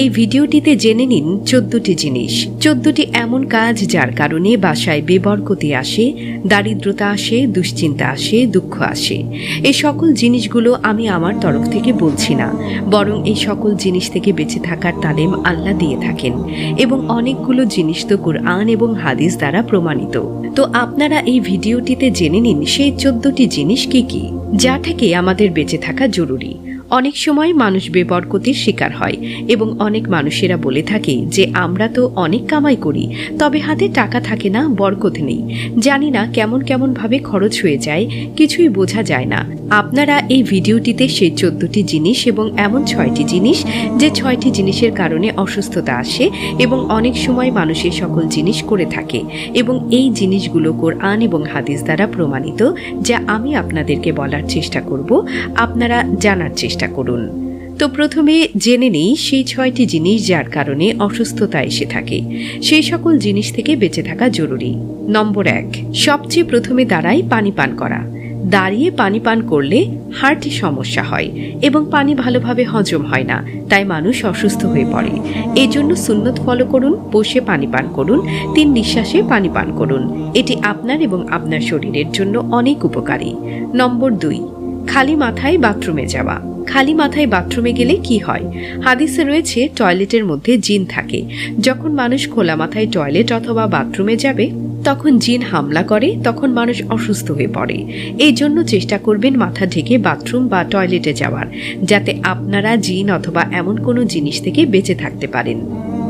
এই ভিডিওটিতে জেনে নিন চোদ্দটি জিনিস। চোদ্দটি এমন কাজ যার কারণে বাসায় বেবরকতি আসে, দারিদ্রতা আসে, দুশ্চিন্তা আসে, দুঃখ আসে। এই সকল জিনিসগুলো আমি আমার তরফ থেকে বলছি না। বরং এই সকল জিনিস থেকে বেঁচে থাকার তালেম আল্লাহ দিয়ে থাকেন এবং অনেকগুলো জিনিস তো কোরআন এবং হাদিস দ্বারা প্রমাণিত। তো আপনারা এই ভিডিওটিতে জেনে নিন সেই চোদ্দটি জিনিস কি কি, যা থেকে আমাদের বেঁচে থাকা জরুরি। অনেক সময় মানুষ বেবরকতির শিকার হয় এবং অনেক মানুষেরা বলে থাকে যে, আমরা তো অনেক কামাই করি, তবে হাতে টাকা থাকে না, বরকত নেই। জানি না কেমন কেমন ভাবে খরচ হয়ে যায়, কিছুই বোঝা যায় না। আপনারা এই ভিডিওটিতে সেই চোদ্দটি জিনিস এবং এমন ছয়টি জিনিস, যে ছয়টি জিনিসের কারণে অসুস্থতা আসে এবং অনেক সময় মানুষ এই সকল জিনিস করে থাকে এবং এই জিনিসগুলো কোরআন এবং হাদিস দ্বারা প্রমাণিত, যা আমি আপনাদেরকে বলার চেষ্টা করব। আপনারা জানার চেষ্টা করুন। তো প্রথমে জেনে নেই সেই ছয়টি জিনিস যার কারণে অসুস্থতা এসে থাকে। সেই সকল জিনিস থেকে বেঁচে থাকা জরুরি। নম্বর এক, সবচেয়ে প্রথমে দাঁড়ায় পানি পান করা। দাঁড়িয়ে পানি পান করলে হার্টে সমস্যা হয় এবং পানি ভালোভাবে হজম হয় না, তাই মানুষ অসুস্থ হয়ে পড়ে। এই জন্য সুন্নত ফলো করুন, বসে পানি পান করুন, তিন নিঃশ্বাসে পানি পান করুন। এটি আপনার এবং আপনার শরীরের জন্য অনেক উপকারী। নম্বর দুই, খালি মাথায় বাথরুমে যাওয়া। খালি মাথায় বাথরুমে গেলে কি হয়? হাদিসে রয়েছে, টয়লেটের মধ্যে জিন থাকে। যখন মানুষ খোলা মাথায় টয়লেট অথবা বাথরুমে যাবে, তখন জিন হামলা করে, তখন মানুষ অসুস্থ হয়ে পড়ে। এই জন্য চেষ্টা করবেন মাথা ঢেকে বাথরুম বা টয়লেটে যাওয়ার, যাতে আপনারা জিন অথবা এমন কোনো জিনিস থেকে বেঁচে থাকতে পারেন।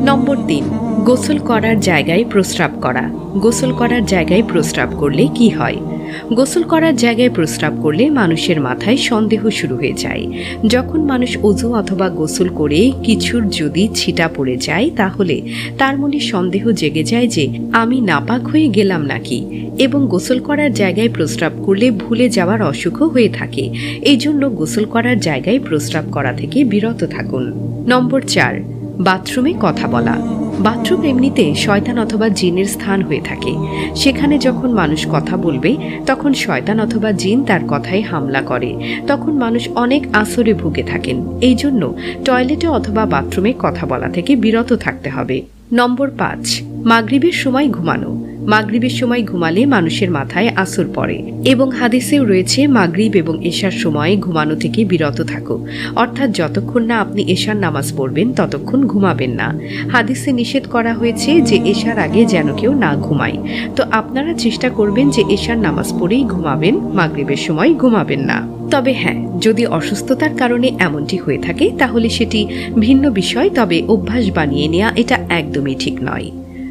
নম্বর তিন, গোসল করার জায়গায় প্রস্রাব করা। গোসল করার জায়গায় প্রস্রাব করলে কি হয়? গোসল করার জায়গায় প্রস্রাব করলে মানুষের মাথায় সন্দেহ শুরু হয়ে যায়। যখন মানুষ অজু অথবা গোসল করে কিছুর যদি ছিটা পড়ে যায়, তাহলে তার মনে সন্দেহ জেগে যায় যে, আমি নাপাক হয়ে গেলাম নাকি? এবং গোসল করার জায়গায় প্রস্রাব করলে ভুলে যাওয়ার অসুখও হয়ে থাকে। এই জন্য গোসল করার জায়গায় প্রস্রাব করা থেকে বিরত থাকুন। নম্বর চার, বাথরুমে কথা বলা। বাথরুম এমনিতে শয়তান অথবা জিনের স্থান হয়ে থাকে। সেখানে যখন মানুষ কথা বলবে, তখন শয়তান অথবা জিন তার কথায় হামলা করে। তখন মানুষ অনেক আসরে ভুগে থাকেন। এই জন্য টয়লেটে অথবা বাথরুমে কথা বলা থেকে বিরত থাকতে হবে। নম্বর পাঁচ, মাগরীবের সময় ঘুমানো। মাগরিবের সময় ঘুমালে মানুষের মাথায় আসর পড়ে। এবং হাদিসেও রয়েছে, মাগরিব এবং এশার সময় ঘুমানো থেকে বিরত থাকো। অর্থাৎ যতক্ষণ না আপনি এশার নামাজ পড়বেন, ততক্ষণ ঘুমাবেন না। হাদিসে নিষেধ করা হয়েছে যে এশার আগে যেন কেউ না ঘুমায়। তো আপনারা চেষ্টা করবেন যে এশার নামাজ পড়েই ঘুমাবেন, মাগরিবের সময় ঘুমাবেন না। তবে হ্যাঁ যদি অসুস্থতার কারণে এমনটি হয়ে থাকে, তাহলে সেটি ভিন্ন বিষয়, তবে অভ্যাস বানিয়ে নেওয়া এটা একদমই ঠিক নয়।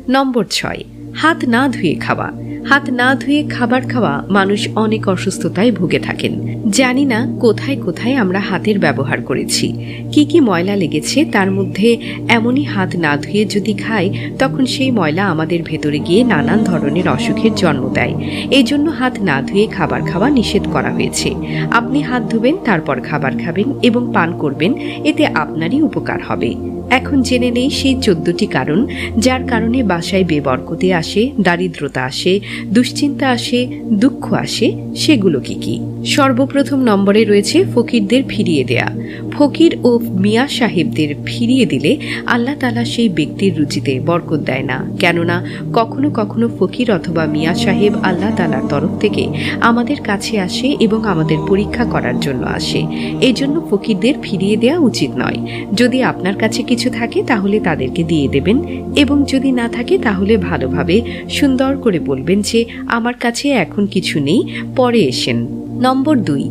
নম্বর ছয় হাত না ধুয়ে খাওয়া। হাত না ধুয়ে খাবার খাওয়া মানুষ অনেক অসুস্থতায় ভুগে থাকেন। জানি না কোথায় কোথায় আমরা হাতের ব্যবহার করেছি। কি কি ময়লা লেগেছে তার মধ্যে এমনই হাত না ধুয়ে যদি খাই, তখন সেই ময়লা আমাদের ভেতরে গিয়ে নানান ধরনের অসুখের জন্ম দেয়। এই জন্য হাত না ধুয়ে খাবার খাওয়া নিষেধ করা হয়েছে। আপনি হাত ধুবেন, তারপর খাবার খাবেন এবং পান করবেন, এতে আপনারই উপকার হবে। এখন জেনে নেই সেই চোদ্দটি কারণ, যার কারণে বাসায় বেবরকতে আসে, দারিদ্রতা আসে, দুশ্চিন্তা আসে, দুঃখ আসে, সেগুলো কি কি? সর্বপ্রথম নম্বরে রয়েছে ফকিরদের ফিরিয়ে দেয়া। ফকির ও মিয়া সাহেবদের ফিরিয়ে দিলে আল্লাহ তালা সেই ব্যক্তির রুচিতে বরকত দেয় না। কেননা কখনো কখনো ফকির অথবা মিয়া সাহেব আল্লাহ তালার তরফ থেকে আমাদের কাছে আসে এবং আমাদের পরীক্ষা করার জন্য আসে। এই জন্য ফকিরদের ফিরিয়ে দেওয়া উচিত নয়। যদি আপনার কাছে কিছু থাকে তাহলে তাদেরকে দিয়ে দেবেন এবং যদি না থাকে তাহলে ভালোভাবে সুন্দর করে বলবেন যে, আমার কাছে এখন কিছু নেই, পরে এসেন। নম্বর দুই,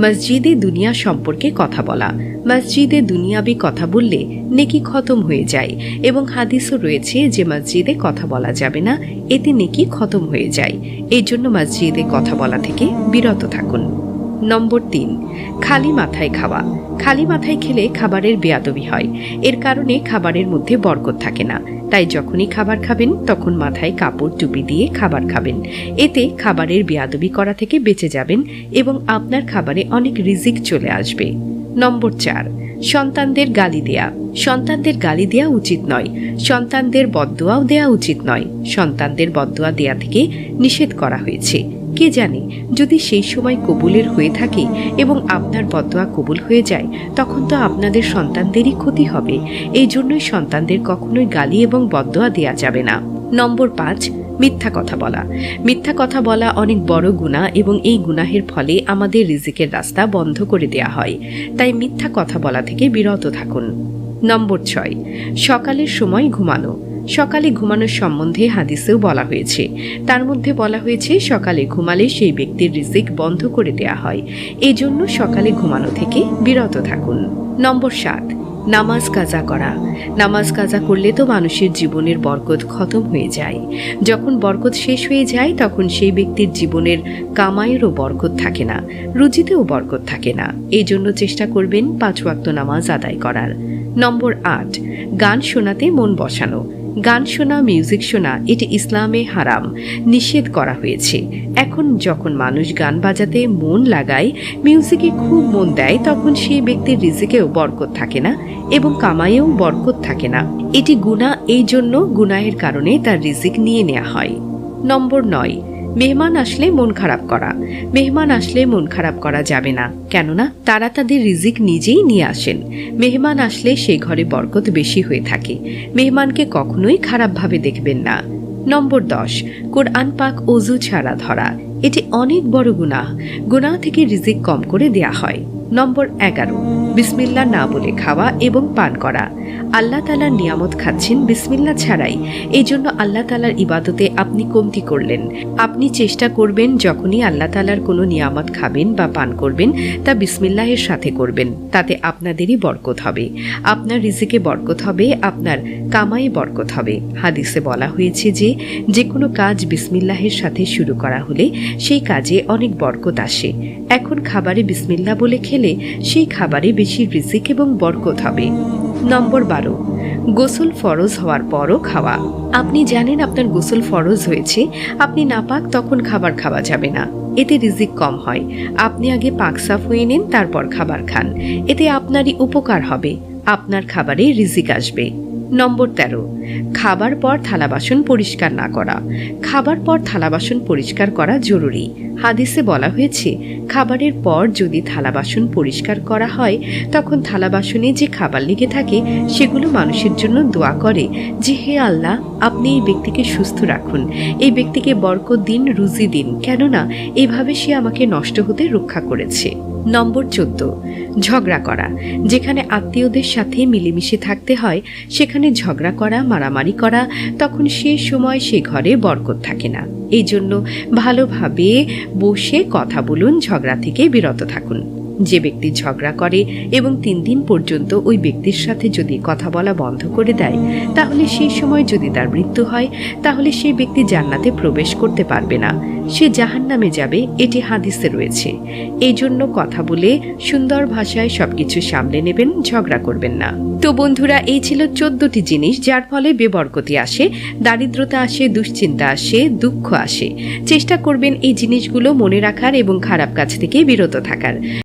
মসজিদে দুনিয়া সম্পর্কে কথা বলা। মসজিদে দুনিয়াবি কথা বললে নেকি খতম হয়ে যায় এবং হাদিসও রয়েছে যে মসজিদে কথা বলা যাবে না, এতে নেকি খতম হয়ে যায়। এই জন্য মসজিদে কথা বলা থেকে বিরত থাকুন। নম্বর তিন, খালি মাথায় খাওয়া। খালি মাথায় খেলে খাবারের বেয়াদবি হয়। এর কারণে খাবারের মধ্যে বরকত থাকে না। তাই যখনই খাবার খাবেন, তখন মাথায় কাপড় টুপি দিয়ে খাবার খাবেন। এতে খাবারের বেয়াদবি করা থেকে বেঁচে যাবেন এবং আপনার খাবারে অনেক রিজিক চলে আসবে। নম্বর চার, সন্তানদের গালি দেয়া। সন্তানদের গালি দেয়া উচিত নয়। সন্তানদের বদদোয়াও দেয়া উচিত নয়। সন্তানদের বদদোয়া দেয়া থেকে নিষেধ করা হয়েছে। কে জানে, যদি সেই সময় কবুলের হয়ে থাকে এবং আপনার বদোয়া কবুল হয়ে যায়, তখন তো আপনাদের সন্তানদেরই ক্ষতি হবে। এই জন্যই সন্তানদের কখনোই গালি এবং বদোয়া দেওয়া যাবে না। নম্বর পাঁচ, মিথ্যা কথা বলা। মিথ্যা কথা বলা অনেক বড় গুণা এবং এই গুনাহের ফলে আমাদের রিজিকের রাস্তা বন্ধ করে দেয়া হয়। তাই মিথ্যা কথা বলা থেকে বিরত থাকুন। নম্বর ছয়, সকালের সময় ঘুমানো। সকালে ঘুমানোর সম্বন্ধে হাদিসেও বলা হয়েছে। তার মধ্যে বলা হয়েছে, সকালে ঘুমালে সেই ব্যক্তির রিজিক বন্ধ করে দেয়া হয়। এই জন্য সকালে ঘুমানো থেকে বিরত থাকুন। নম্বর সাত, নামাজ কাজা করা। নামাজ কাজা করলে তো মানুষের জীবনের বরকত খতম হয়ে যায়। যখন বরকত শেষ হয়ে যায়, তখন সেই ব্যক্তির জীবনের কামাইয়েরও বরকত থাকে না, রুজিতেও বরকত থাকে না। এই জন্য চেষ্টা করবেন পাঁচ ওয়াক্ত নামাজ আদায় করার। নম্বর আট, গান শোনাতে মন বসানো। গান শোনা মিউজিক শোনা, এটি ইসলামে হারাম। নিষেধ করা হয়েছে। এখন যখন মানুষ গান বাজাতে মন লাগায় মিউজিকে খুব মন দেয়, তখন সেই ব্যক্তির রিজিকেও বরকত থাকে না এবং কামাইয়েও বরকত থাকে না। এটি গুণা এই জন্য গুনাহের কারণে তার রিজিক নিয়ে নেওয়া হয়। নম্বর নয় মেহমান আসলে মন খারাপ করা। মেহমান আসলে মন খারাপ করা যাবে না। কেননা, তারা তাদের রিজিক নিজেই নিয়ে আসেন। মেহমান আসলে সে ঘরে বরকত বেশি হয়ে থাকে। মেহমানকে কখনোই খারাপভাবে দেখবেন না। নম্বর দশ, কোরআন পাক অজু ছাড়া ধরা। এটি অনেক বড় গুনাহ। গুনাহ থেকে রিজিক কম করে দেয়া হয়। নম্বর এগারো। বিসমিল্লা না বলে খাওয়া এবং পান করা। আল্লাহ তালার নিয়ামত খাচ্ছেন বিসমিল্লা ছাড়াই। এই জন্য আল্লাহ তালার ইবাদতে আপনি কমতি করলেন। আপনি চেষ্টা করবেন যখনই আল্লাহ তালার কোনো নিয়ামত খাবেন বা পান করবেন, তা বিসমিল্লাহের সাথে করবেন। তাতে আপনাদেরই বরকত হবে। আপনার রিজিকে বরকত হবে, আপনার কামাই বরকত হবে। হাদিসে বলা হয়েছে যে যে কোনো কাজ বিসমিল্লাহের সাথে শুরু করা হলে সেই কাজে অনেক বরকত আসে। এখন খাবারে বিসমিল্লা বলে খেলে সেই খাবারে বেশি রিজিক এবং বরকত হবে। নম্বর বারো, গোসল ফরজ হওয়ার পরও খাওয়া। আপনি জানেন আপনার গোসল ফরজ হয়েছে, আপনি না পাক তখন খাবার খাওয়া যাবে না। এতে রিজিক কম হয়। আপনি আগে পাক সাফ হয়ে নিন, তারপর খাবার খান। এতে আপনারই উপকার হবে। আপনার খাবারে রিজিক আসবে। নম্বর তেরো, খাবার পর থালা বাসন পরিষ্কার না করা। খাবার পর থালা বাসন পরিষ্কার করা জরুরি। হাদিসে বলা হয়েছে, খাবারের পর যদি থালা বাসন পরিষ্কার করা হয়, তখন থালা বাসনে যে খাবার লেগে থাকে, সেগুলো মানুষের জন্য দোয়া করে যে, হে আল্লাহ, আপনি এই ব্যক্তিকে সুস্থ রাখুন। এই ব্যক্তিকে বরকত দিন, রুজি দিন। কেননা, এভাবে সে আমাকে নষ্ট হতে রক্ষা করেছে। নম্বর চোদ্দ, ঝগড়া করা। যেখানে আত্মীয়দের সাথে মিলেমিশে থাকতে হয়, সেখানে ঝগড়া করা, মারামারি করা, তখন সে সময় সে ঘরে বরকত থাকে না। এই জন্য ভালোভাবে বসে কথা বলুন, ঝগড়া থেকে বিরত থাকুন। যে ব্যক্তি ঝগড়া করে এবং তিন দিন পর্যন্ত ওই ব্যক্তির সাথে যদি কথা বলা বন্ধ করে দেয়, তাহলে সেই সময় যদি তার মৃত্যু হয়, তাহলে সেই ব্যক্তি জান্নাতে প্রবেশ করতে পারবে না। সে জাহান নামে যাবে, এটি হাদিসে রয়েছে। এই জন্য কথা বলে সুন্দর ভাষায় সবকিছু সামলে নেবেন, ঝগড়া করবেন না। তো বন্ধুরা, এই ছিল চোদ্দটি জিনিস, যার ফলে বেবরকতি আসে, দারিদ্রতা আসে, দুশ্চিন্তা আসে, দুঃখ আসে। চেষ্টা করবেন এই জিনিসগুলো মনে রাখার এবং খারাপ কাজ থেকে বিরত থাকার।